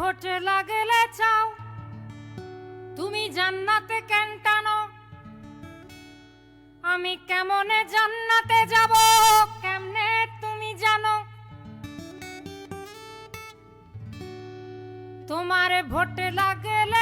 ভোটে লাগলে চাও। তুমি জান্নাতে কেন টানো? আমি কেমনে জান্নাতে যাব? কেমনে তুমি জানো? তোমার ভোটে লাগলে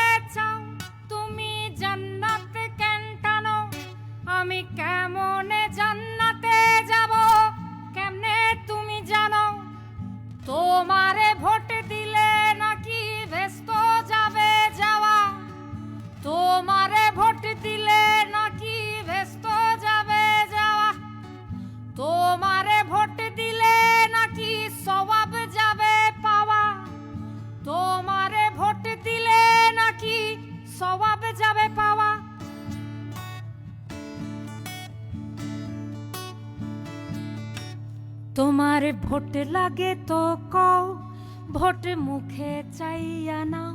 তোমারে ভোট দিলে নাকি সবাব যাবে পাওয়া? তোমার ভোট লাগে তো কও, ভোট মুখে চাইয়া নাও।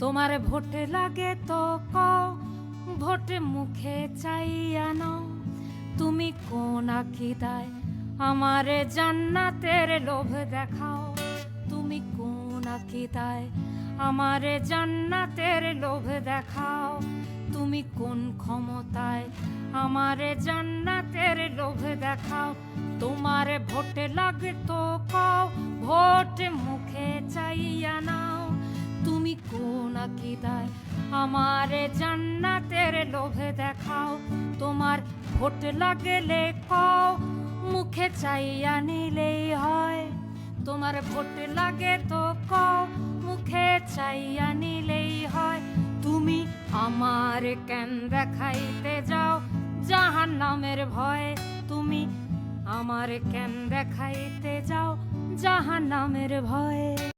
তোমার ভোট লাগে তো কও, ভোট মুখে চাইয়া নাও। তুমি কোন আকিদায় আমারে জান্নাতের লোভ দেখাও? তুমি কোন আকিদায় আমারে জান্নাতের লোভ দেখাও? তুমি কোন ক্ষমতায় আমারে জান্নাতের লোভ দেখাও? তোমার ভোট লাগতো কও ভোট মুখে চাইয়া নাও। তুমি কোন আকিদায় আমারে জান্নাতের লোভে দেখাও? তোমার ভোট লাগলে কও মুখে চাইয়া নিলেই হয়। তোমার ভোট লাগে তো ক মুখে চাইয়া নিলেই হয়। তুমি আমার কেন দেখাইতে যাও? জাহান নামের ভয়ে তুমি আমার কেন দেখাইতে যাও? জাহান নামের ভয়